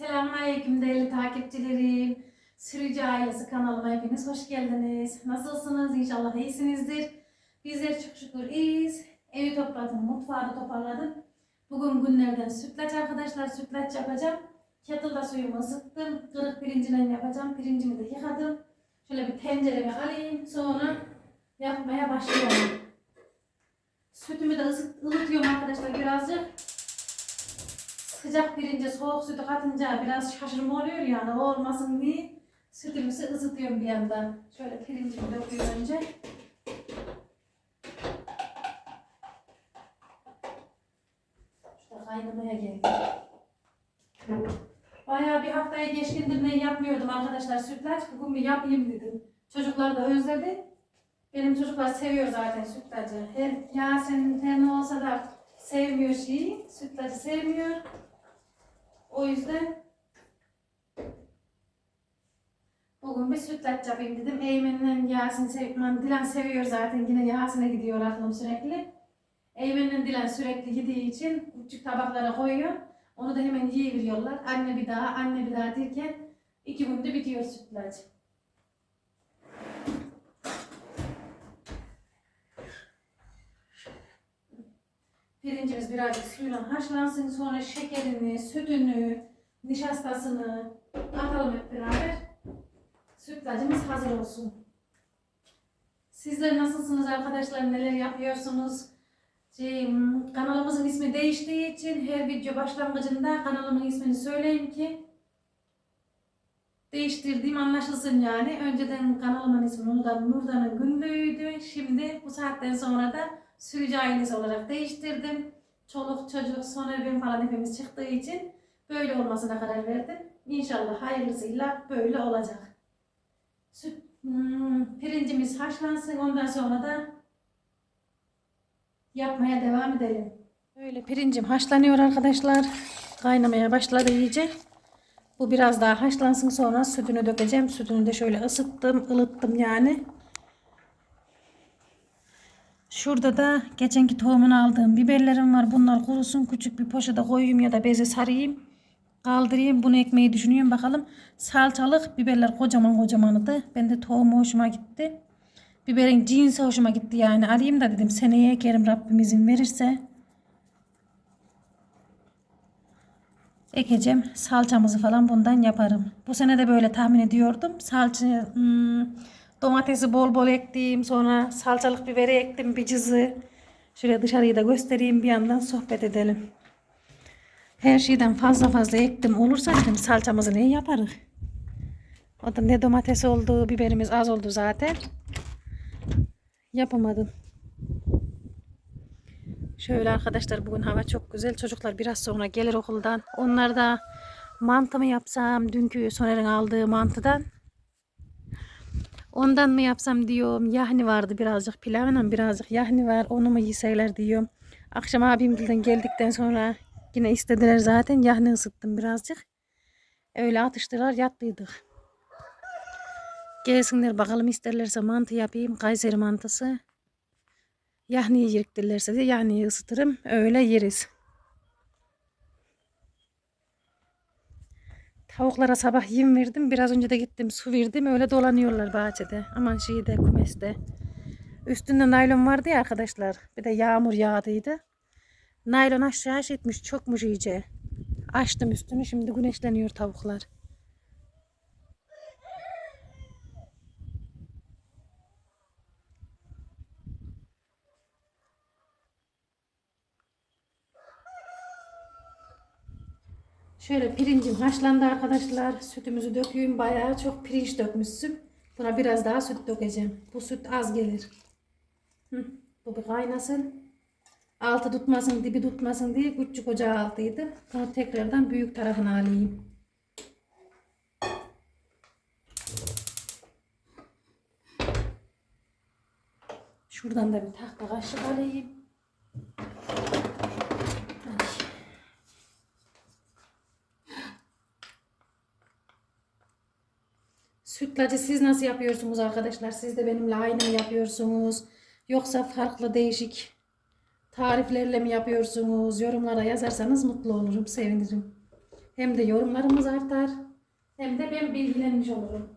Selamünaleyküm değerli takipçilerim. Sürücü ailesi kanalıma hepiniz hoş geldiniz. Nasılsınız? İnşallah iyisinizdir. Bizler çok şükür iyiyiz. Evi topladım, mutfağı da toparladım. Bugün günlerden sütlaç arkadaşlar. Sütlaç yapacağım. Kettle'da suyumu ısıttım. Kırık pirincinden yapacağım. Pirincimi de yıkadım. Şöyle bir tencereme alayım. Sonra yapmaya başlayalım. Sütümü de ısıt, ılıtıyorum arkadaşlar birazcık. Sıcak pirince soğuk sütü katınca biraz şaşırma oluyor yani o olmasın diye sütümüzü ısıtıyorum bir yandan. Şöyle pirincimi döküyorum önce. Şurada kaynamaya geldi. Bayağı bir haftaya geçkindir ne yapmıyordum arkadaşlar sütlaç. Bugün bir yapayım dedim. Çocuklar da özledi. Benim çocuklar seviyor zaten sütlacı. Her Yasin her ne olsa da sevmiyor şeyi. Sütlacı sevmiyor. O yüzden bugün bir sütlaç yapayım dedim. Eymen'le Yasin sev Dilan seviyor zaten. Yine Yasin'e gidiyor aklım sürekli. Eymen'le Dilan sürekli gidiği için küçük tabaklara koyuyor. Onu da hemen yiyiveriyorlar. Anne bir daha, anne bir daha derken iki günde bitiyor sütlaç. Pirincimiz birazcık suyla haşlansın. Sonra şekerini, sütünü, nişastasını atalım hep beraber. Sütlacımız hazır olsun. Sizler nasılsınız arkadaşlar? Neler yapıyorsunuz? Şey, kanalımızın ismi değiştiği için her video başlangıcında kanalımın ismini söyleyeyim ki değiştirdiğim anlaşılsın yani. Önceden kanalımın ismi Nurdan, Nurdan'ın günlüğüydü. Şimdi bu saatten sonra da sürücü olarak değiştirdim. Çoluk çocuk sonra ben falan hepimiz çıktığı için böyle olmasına karar verdim. İnşallah hayırlısıyla böyle olacak. Süt, hmm, pirincimiz haşlansın ondan sonra da yapmaya devam edelim. Böyle pirincim haşlanıyor arkadaşlar. Kaynamaya başladı iyice. Bu biraz daha haşlansın sonra sütünü dökeceğim. Sütünü de şöyle ısıttım, ılıttım yani. Şurada da geçenki tohumunu aldığım biberlerim var. Bunlar kurusun. Küçük bir poşete koyayım ya da beze sarayım. Kaldırayım. Bunu ekmeği düşünüyorum. Bakalım. Salçalık biberler kocaman kocamanıdı. Ben de tohumu hoşuma gitti. Biberin cinsi hoşuma gitti yani. Alayım da dedim seneye ekerim Rabbim izin verirse. Ekeceğim. Salçamızı falan bundan yaparım. Bu sene de böyle tahmin ediyordum. Salça, hmm, domatesi bol bol ektim. Sonra salçalık biberi ektim bir cızı. Şöyle dışarıyı da göstereyim bir yandan sohbet edelim. Her şeyden fazla fazla ektim. Olursa dedim salçamızı ne yaparız? O da ne domates oldu, biberimiz az oldu zaten. Yapamadım. Şöyle arkadaşlar bugün hava çok güzel. Çocuklar biraz sonra gelir okuldan. Onlar da mantı yapsam dünkü Soner'in aldığı mantıdan. Ondan mı yapsam diyorum. Yahni vardı birazcık pilavla birazcık yahni var. Onu mu yiyseler diyorum. Akşam abimden geldikten sonra yine istediler zaten. Yahni ısıttım birazcık. Öyle atıştılar yattıydık. Gelsinler bakalım isterlerse mantı yapayım. Kayseri mantısı. Yahniyi yiriktirlerse de yahniyi ısıtırım. Öyle yeriz. Tavuklara sabah yem verdim. Biraz önce de gittim su verdim. Öyle dolanıyorlar bahçede. Aman şeyde kumeste. Üstünde naylon vardı ya arkadaşlar. Bir de yağmur yağdıydı. Naylon aşağı etmiş. Çokmuş iyice. Açtım üstünü. Şimdi güneşleniyor tavuklar. Şöyle pirincim haşlandı arkadaşlar. Sütümüzü döküyorum. Bayağı çok pirinç dökmüşsün. Buna biraz daha süt dökeceğim. Bu süt az gelir. Hı, bu bir kaynasın. Altı tutmasın, dibi tutmasın diye küçük ocağı altıydı. Bunu tekrardan büyük tarafına alayım. Şuradan da bir tahta kaşık alayım. Sütlacı siz nasıl yapıyorsunuz arkadaşlar? Siz de benimle aynı mı yapıyorsunuz? Yoksa farklı değişik tariflerle mi yapıyorsunuz? Yorumlara yazarsanız mutlu olurum, sevinirim. Hem de yorumlarımız artar. Hem de ben bilgilenmiş olurum.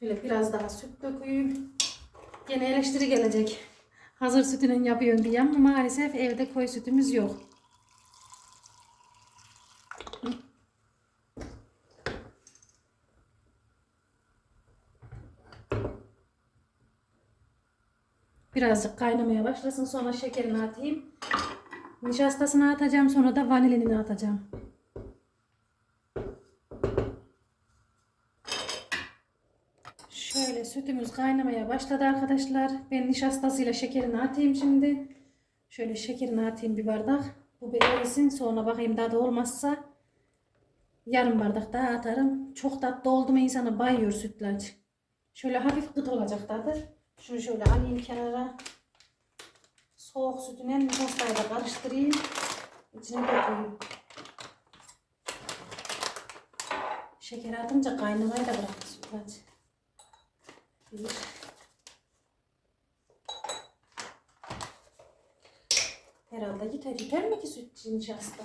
Şöyle biraz daha süt dökeyim. Gene eleştiri gelecek. Hazır sütünün yapıyorum diye ama maalesef evde koy sütümüz yok. Birazcık kaynamaya başlasın sonra şekerini atayım. Nişastasını atacağım sonra da vanilini atacağım. Şöyle sütümüz kaynamaya başladı arkadaşlar. Ben nişastasıyla şekerini atayım şimdi. Şöyle şekerini atayım bir bardak. Bu bir sonra bakayım tadı olmazsa yarım bardak daha atarım. Çok tatlı oldu mu insana bayıyor sütlaç. Şöyle hafif kıt olacak tadı. Şunu şöyle alayım kenara. Soğuk sütüne nişastayı da karıştırayım. İçine dökeyim. Şeker atınca kaynamayı da bıraktı sütlaç. Bir. Herhalde yeter. Yeter mi ki süt nişasta?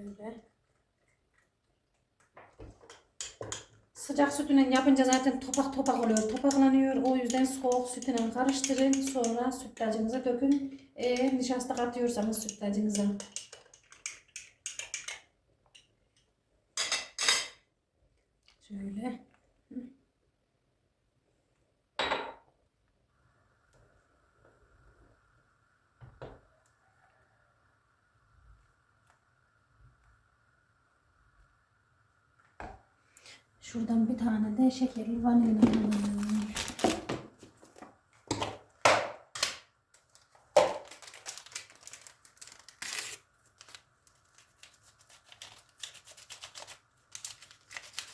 Şöyle. Sıcak sütüyle yapınca zaten topak topak oluyor. Topaklanıyor. O yüzden soğuk sütüyle karıştırın. Sonra sütlacınıza dökün. Eğer nişasta katıyorsanız sütlacınıza. Şöyle. Şuradan bir tane de şekerli vanilya alalım.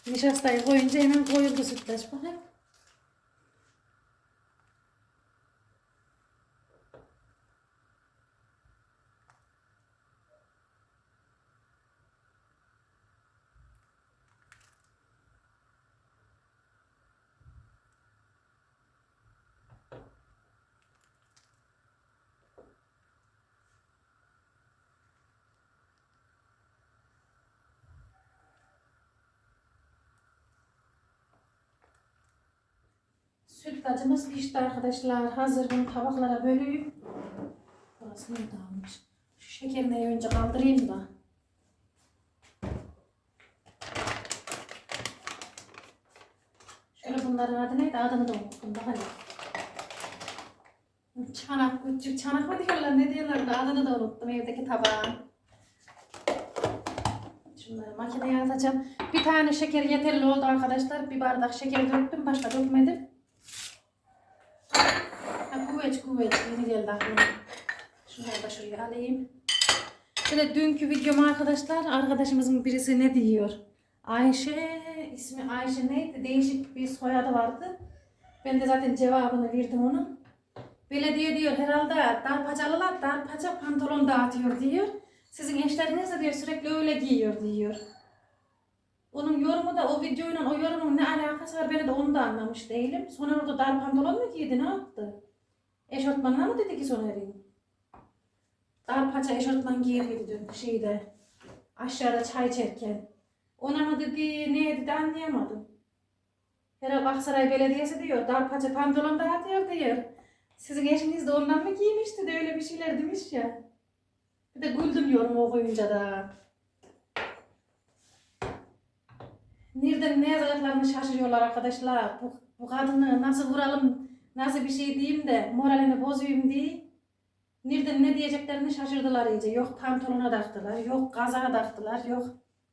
Nişastayı koyunca hemen koyuldu sütlaç. Bakayım. Sütlacımız pişti arkadaşlar. Hazır bunu tabaklara bölüyüm. Burası ne dağılmış. Şu şekerini önce kaldırayım da. Şöyle bunların adı neydi? Adını da unuttum. Daha ne? Çanak, küçük çanak mı diyorlar? Ne diyorlar da adını da unuttum evdeki tabağın. Şunları makineye atacağım. Bir tane şeker yeterli oldu arkadaşlar. Bir bardak şeker döktüm. Başka dökmedim. Ha, kuvvet kuvvet. Yeni geldi. Şunları da şuraya alayım. De dünkü videom arkadaşlar. Arkadaşımızın birisi ne diyor? Ayşe, ismi Ayşe neydi? Değişik bir soyadı vardı. Ben de zaten cevabını verdim onun. Belediye diyor herhalde darpacalılar darpaca pantolon dağıtıyor diyor. Sizin eşleriniz de diyor sürekli öyle giyiyor diyor. Onun yorumu da o videoyla o yorumun ne alakası var beni de onu da anlamış değilim. Soner orada dar pantolon mu giydi ne yaptı? Eşortmanla mı dedi ki Soner'in? Dar paça eşortman giyerdi dün şeyde. Aşağıda çay içerken. Ona mı dedi ne dedi anlayamadım. Herhalde Aksaray Belediyesi diyor dar paça pantolon dağıtıyor diyor. Sizin eşiniz de ondan mı giymişti de öyle bir şeyler demiş ya. Bir de güldüm yorumu okuyunca da. Nereden ne yazacaklarını şaşırıyorlar arkadaşlar. Bu, bu kadını nasıl vuralım, nasıl bir şey diyeyim de moralini bozayım diye. Nereden ne diyeceklerini şaşırdılar iyice. Yok pantolona taktılar, yok kazağa taktılar, yok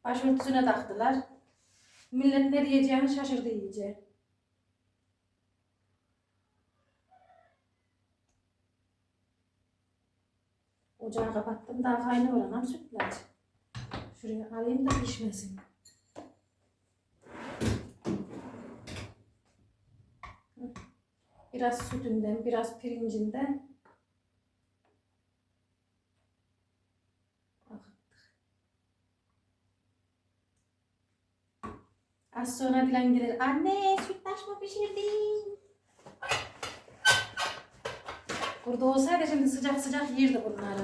başörtüsüne taktılar. Millet ne diyeceğini şaşırdı iyice. Ocağı kapattım daha kaynıyor anam sütlaç. Şuraya alayım da pişmesin. Biraz sütünden, biraz pirincinden. Az sonra Dilan gelir. Anne sütlaç mı pişirdin? Burada olsaydı şimdi sıcak sıcak yerdi bunları.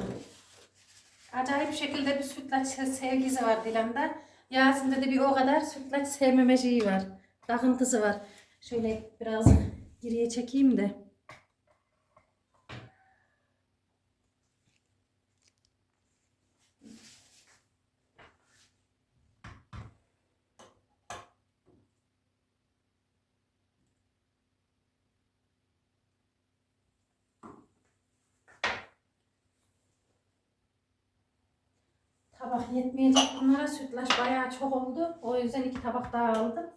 Acayip şekilde bir sütlaç sevgisi var Dilan'da. Yasin'de de bir o kadar sütlaç sevmeme şeyi var. Takıntısı var. Şöyle biraz geriye çekeyim de. Tabak yetmeyecek bunlara. Sütlaç bayağı çok oldu. O yüzden iki tabak daha aldım.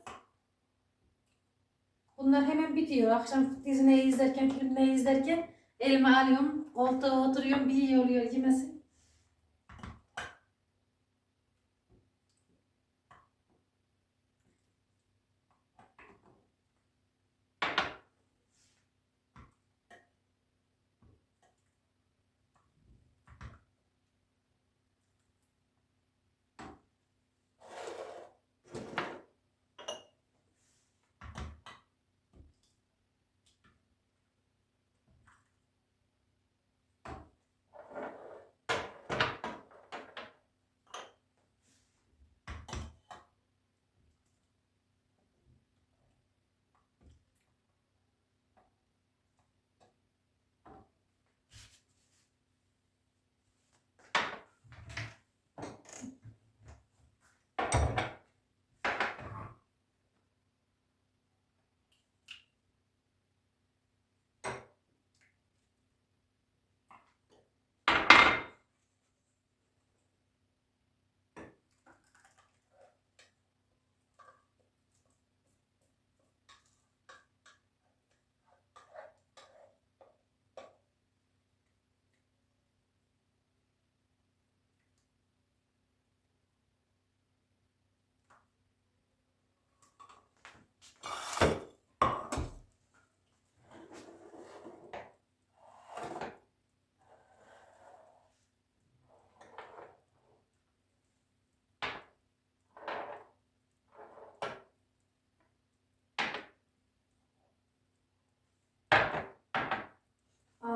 Bunlar hemen bitiyor. Akşam dizine izlerken, filmle izlerken elime alıyorum. Koltuğa oturuyorum. Bir iyi oluyor yemesi.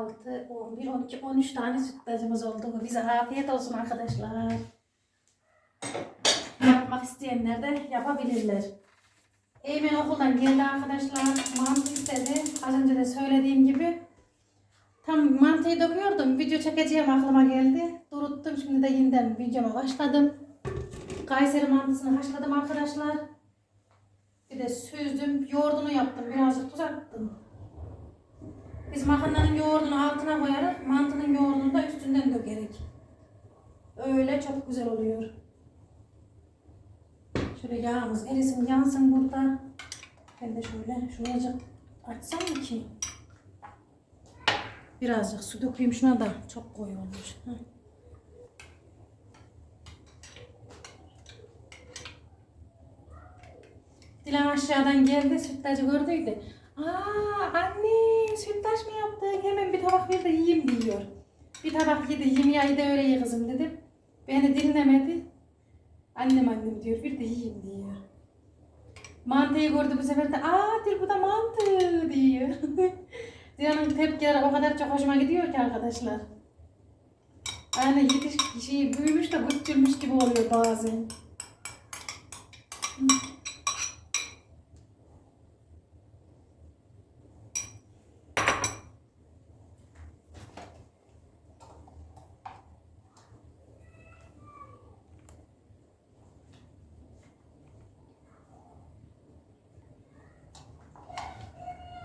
Altı, on bir, on iki, on üç tane sütlacımız oldu. Bize afiyet olsun arkadaşlar. Yapmak isteyenler de yapabilirler. Eymen okuldan geldi arkadaşlar. Mantı istedi. Az önce de söylediğim gibi. Tam mantıyı döküyordum. Video çekeceğim aklıma geldi. Duruttum. Şimdi de yeniden videoma başladım. Kayseri mantısını haşladım arkadaşlar. Bir de süzdüm. Yoğurdunu yaptım. Birazcık tuz attım. Biz makarnanın yoğurdunu altına koyarak mantının yoğurdunu da üstünden dökerek. Öyle çok güzel oluyor. Şöyle yağımız erisin yansın burada. Ben de şöyle şuracık açsam mı ki? Birazcık su dökeyim şuna da çok koyu olmuş. Heh. Dilan aşağıdan geldi sütlacı gördüydü. Aa anne sütlaç mı yaptın? Hemen bir tabak ver de yiyeyim diyor. Bir tabak yemeği de öyle ye kızım dedim. Beni dinlemedi. Annem annem diyor bir de yiyeyim diyor. Mantıyı gördü bu sefer de aa diyor bu da mantı diyor. Dilan'ın tepkileri o kadar çok hoşuma gidiyor ki arkadaşlar. Yani yetiş şey büyümüş de küçülmüş gibi oluyor bazen.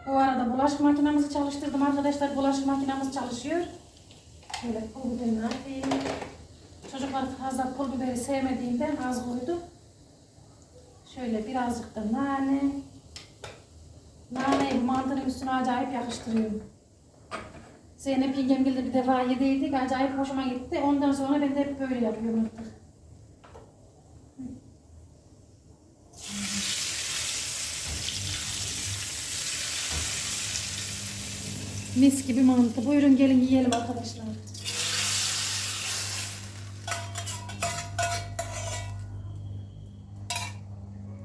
Bu arada bulaşık makinemizi çalıştırdım arkadaşlar. Bulaşık makinemiz çalışıyor. Şöyle pul biberini atayım. Çocuklar fazla pul biberi sevmediğinden az koydum. Şöyle birazcık da nane. Naneyi mantının üstüne acayip yakıştırıyorum. Zeynep yengemgilde bir defa yediydik. Acayip hoşuma gitti. Ondan sonra ben de hep böyle yapıyorum artık. Mis gibi mantı. Buyurun gelin yiyelim arkadaşlar.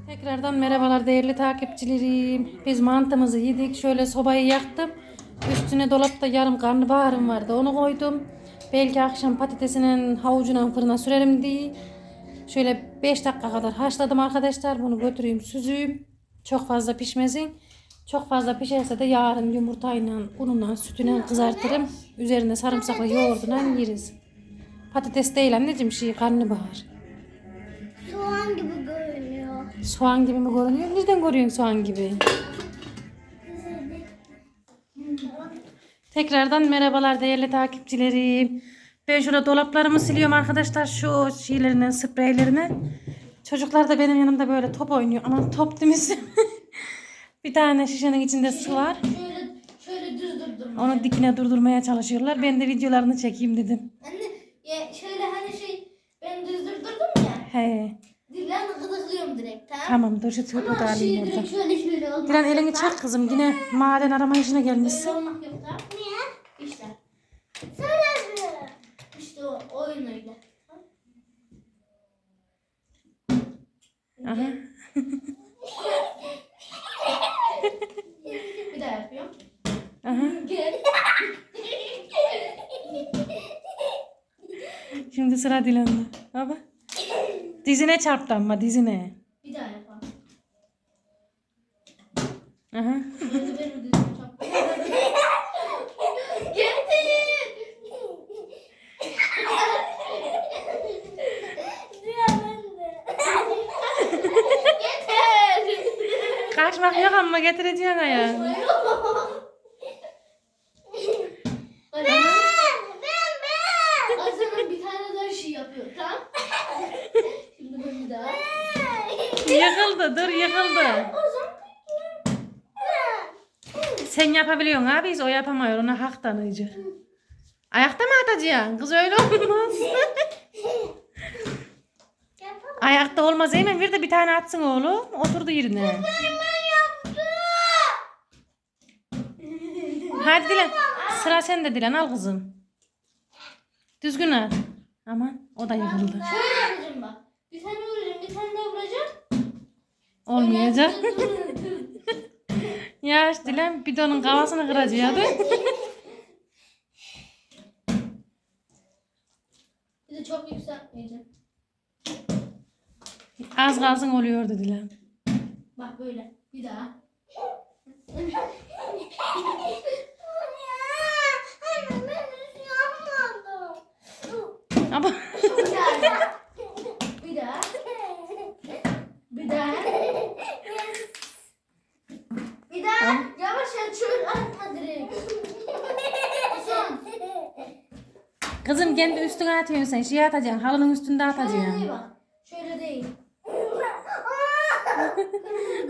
Tekrardan merhabalar değerli takipçilerim. Biz mantımızı yedik. Şöyle sobayı yaktım. Üst Üstüne dolapta yarım karnabaharım vardı. Onu koydum. Belki akşam patatesinin havucuna fırına sürerim diye. Şöyle 5 dakika kadar haşladım arkadaşlar. Bunu götüreyim süzeyim. Çok fazla pişmesin. Çok fazla pişerse de yarın yumurtayla, ununla, sütüyle kızartırım. Üzerine sarımsaklı yoğurduna yeriz. Patates değil anneciğim şey karnabahar. Soğan gibi görünüyor. Soğan gibi mi görünüyor? Nereden görüyorsun soğan gibi? Tekrardan merhabalar değerli takipçilerim. Ben şurada dolaplarımı siliyorum arkadaşlar. Şu şeylerinden, spreylerine. Çocuklar da benim yanımda böyle top oynuyor. Ama top demişim. bir tane şişenin içinde su var. Şöyle şöyle düz durdum. Onu dikine durdurmaya çalışıyorlar. Ben de videolarını çekeyim dedim. Anne ya şöyle hani şey ben düz durdurdum ya. He. Dilan'ı gıdıklıyorum direkt tamam. Tamam dur şu da Ama şey alayım orada. direkt şöyle şöyle olmak Dilan elini yok, çak kızım. Yine maden arama işine Öyle gelmişsin. olmak yok tamam. Niye? İşte. Söyle İşte o oyun öyle. Aha. Bir daha yapıyorum. Şimdi sıra Dilan'da. Baba. Dizine çarptı ama dizine. Bir daha yapalım. Aha. Kaçmak yok ama getireceksin ayağı. Aslında bir tane daha şey yapıyor tamam. Şimdi ben bir daha. Yıkıldı dur yıkıldı. Sen yapabiliyorsun abi biz o yapamıyor ona hak tanıyıcı. Ayakta mı atacaksın? Kız öyle olmaz. Ayakta olmaz hemen bir de bir tane atsın oğlum. Oturdu yerine. Hadi Dilan. Sıra sende Dilan al kızım. Düzgün at. Aman o da yıkıldı. Şöyle yapacağım bak. Bir tane vuracağım, bir tane daha vuracağım. Olmayacak. Dur, dur, dur. Yavaş Dilan bidonun kafasını kıracaktı. Bir de çok yükseltmeyeceğim. Az kalsın oluyordu Dilan. Bak böyle. Bir daha. Ama Bir daha. Bir daha. Bir daha. Bir daha. Yavaş şöyle atma direkt. Son. kızım kendi üstüne atıyorsun sen. Şey atacaksın. Halının üstünde Şöyle değil atacaksın. bak. Şöyle değil.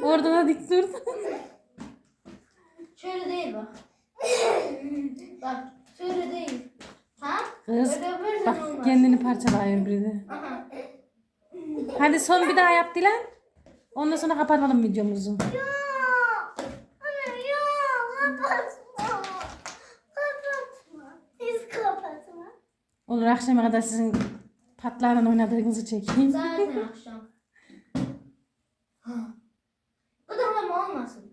Orada da dik dur. Şöyle değil bak. bak şöyle değil. Ha? Kız bak olmaz. kendini parçalıyor bir de. Aha. Hadi son bir daha yap Dilan. Ondan sonra kapatalım videomuzu. Olur akşama kadar sizin patlarla oynadığınızı çekeyim. Zaten akşam. Ha. Bu da ama olmasın.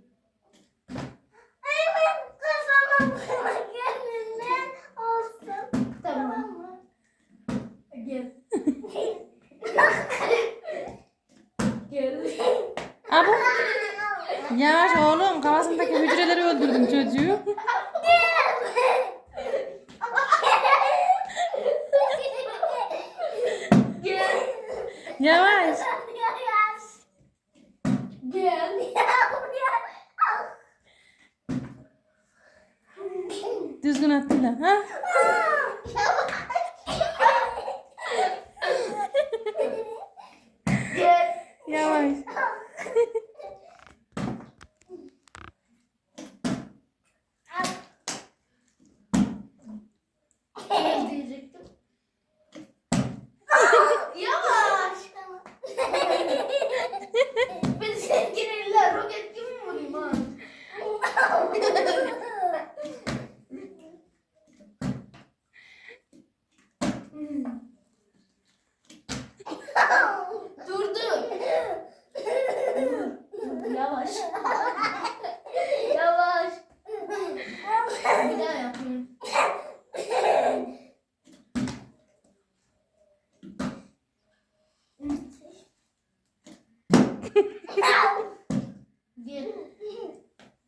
Tamam. Gel. Gel. Abi yavaş oğlum kafasındaki hücreleri öldürdüm çocuğu. Gel. Yavaş. Gel. Dilan. Ha? Yavaş. Gel diyecektim. Yavaş. Ben sevgililer roket gibi mi vurayım ha? Durdu. yapıyorum. Gel.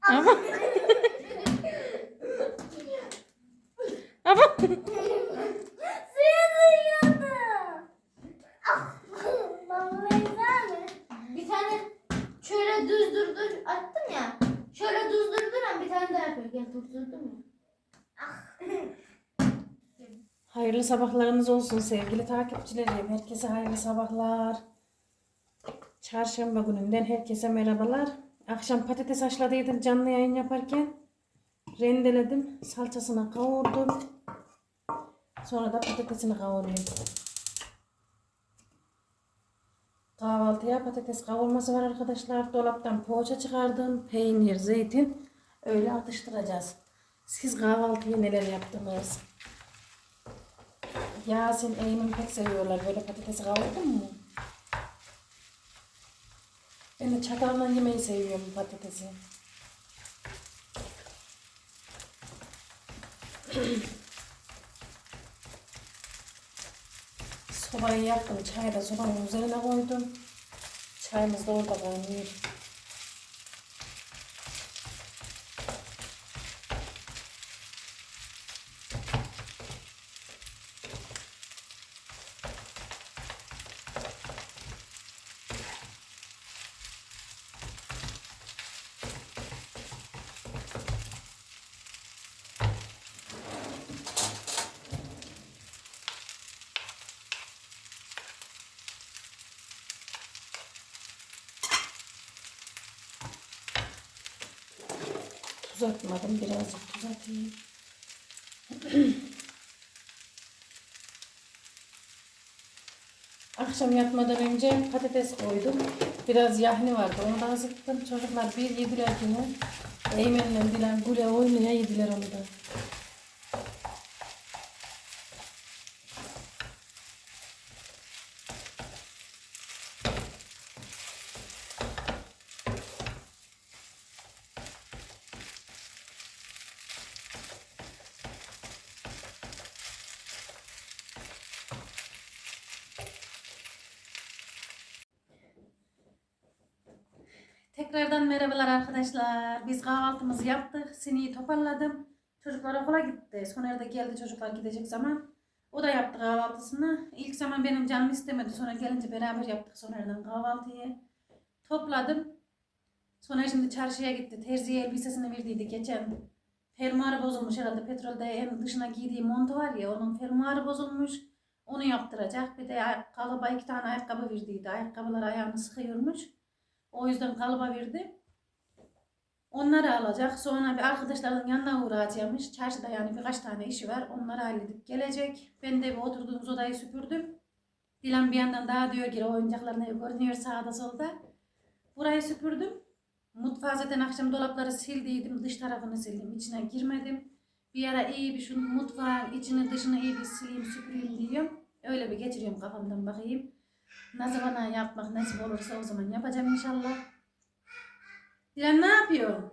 Ama ama Suya duyuyordu. Baba mi? Bir tane şöyle düz durdur attım ya. Şöyle düz durduran bir tane daha yapıyor. Gel durdurdum ya. Hayırlı sabahlarınız olsun sevgili takipçilerim. Herkese hayırlı sabahlar. Çarşamba gününden herkese merhabalar. Akşam patates haşladıydım canlı yayın yaparken. Rendeledim. Salçasına kavurdum. Sonra da patatesini kavuruyorum. Kahvaltıya patates kavurması var arkadaşlar. Dolaptan poğaça çıkardım. Peynir, zeytin. Öyle atıştıracağız. Siz kahvaltıya neler yaptınız? Yasin, Eymen pek seviyorlar. Böyle patatesi kavurdun mu? Ben de çatalla yemeyi seviyorum patatesi. Sobayı yaktım. Çayı da sobanın üzerine koydum. Çayımız da orada kaynıyor. Tuz atmadım. Birazcık tuz atayım. Akşam yatmadan önce patates koydum. Biraz yahni vardı. Onu da ısıttım. Çocuklar bir yediler yine. Eymen'le Dilan gule oynaya yediler onu da. Tekrardan merhabalar arkadaşlar. Biz kahvaltımızı yaptık. Sineği toparladım. Çocuklar okula gitti. Soner de geldi çocuklar gidecek zaman. O da yaptı kahvaltısını. İlk zaman benim canım istemedi. Sonra gelince beraber yaptık Soner'den kahvaltıyı. Topladım. Sonra şimdi çarşıya gitti. Terziye elbisesini verdiydi geçen. Fermuarı bozulmuş herhalde. Petrolde en dışına giydiği montu var ya onun fermuarı bozulmuş. Onu yaptıracak. Bir de kalıba iki tane ayakkabı verdiydi. Ayakkabılar ayağını sıkıyormuş. O yüzden kalıba verdi. Onları alacak. Sonra bir arkadaşların yanına uğrayacakmış. Çarşıda yani birkaç tane işi var. Onları halledip gelecek. Ben de oturduğumuz odayı süpürdüm. Dilan bir yandan daha diyor ki oyuncaklarına görünüyor sağda solda. Burayı süpürdüm. Mutfağı zaten akşam dolapları sildiydim. Dış tarafını sildim. içine girmedim. Bir ara iyi bir şu mutfağın içini dışını iyi bir sileyim süpüreyim diyorum. Öyle bir geçiriyorum kafamdan bakayım. Ne zaman yapmak nasip olursa o zaman yapacağım inşallah. Dilan ne yapıyor?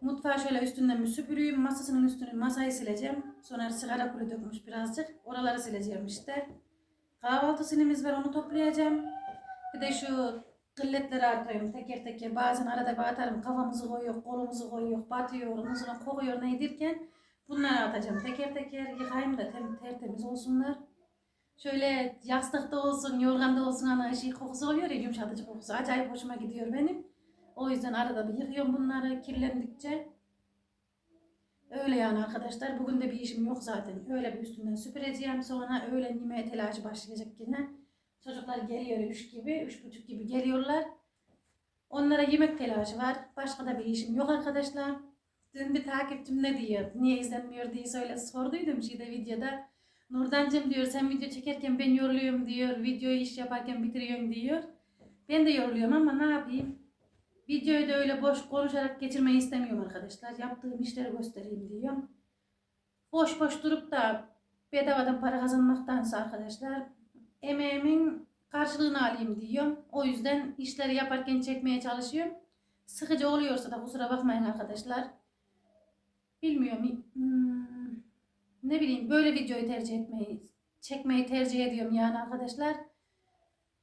Mutfağı şöyle üstünden bir süpüreyim. Masasının üstünü masayı sileceğim. Sonra sigara kuru dökmüş birazcık. Oraları sileceğim işte. Kahvaltı sinimiz var onu toplayacağım. Bir de şu kılletleri atıyorum teker teker. Bazen arada bir atarım. Kafamızı koyuyor, kolumuzu koyuyor, batıyor, sonra kokuyor neydirken. Bunları atacağım teker teker. Yıkayayım da tem tertemiz olsunlar. Şöyle yastıkta olsun, yorganda olsun ana şey kokusu oluyor ya yumuşatıcı kokusu. Acayip hoşuma gidiyor benim. O yüzden arada bir yıkıyorum bunları kirlendikçe. Öyle yani arkadaşlar. Bugün de bir işim yok zaten. Öyle bir üstünden süpüreceğim. Sonra öğlen yemeğe telaşı başlayacak yine. Çocuklar geliyor üç gibi, üç buçuk gibi geliyorlar. Onlara yemek telaşı var. Başka da bir işim yok arkadaşlar. Dün bir takipçim ne diyor, niye izlenmiyor diye söyle sorduydum şeyde videoda. Nurdancığım diyor sen video çekerken ben yoruluyorum diyor. Videoyu iş yaparken bitiriyorum diyor. Ben de yoruluyorum ama ne yapayım? Videoyu da öyle boş konuşarak geçirmeyi istemiyorum arkadaşlar. Yaptığım işleri göstereyim diyorum. Boş boş durup da bedavadan para kazanmaktansa arkadaşlar emeğimin karşılığını alayım diyorum. O yüzden işleri yaparken çekmeye çalışıyorum. Sıkıcı oluyorsa da kusura bakmayın arkadaşlar. bilmiyorum. Hmm, ne bileyim böyle videoyu tercih etmeyi, çekmeyi tercih ediyorum yani arkadaşlar.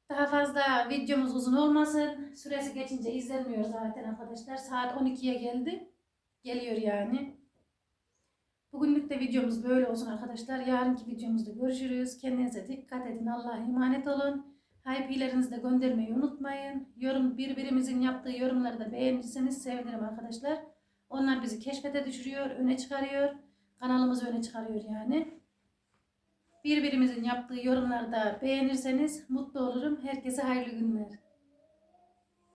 Daha fazla videomuz uzun olmasın. Süresi geçince izlenmiyor zaten arkadaşlar. Saat 12'ye geldi. Geliyor yani. Bugünlük de videomuz böyle olsun arkadaşlar. Yarınki videomuzda görüşürüz. Kendinize dikkat edin. Allah'a emanet olun. Hype'lerinizi de göndermeyi unutmayın. Yorum birbirimizin yaptığı yorumları da beğenirseniz sevinirim arkadaşlar. Onlar bizi keşfete düşürüyor, öne çıkarıyor. Kanalımızı öne çıkarıyor yani. Birbirimizin yaptığı yorumları da beğenirseniz mutlu olurum. Herkese hayırlı günler.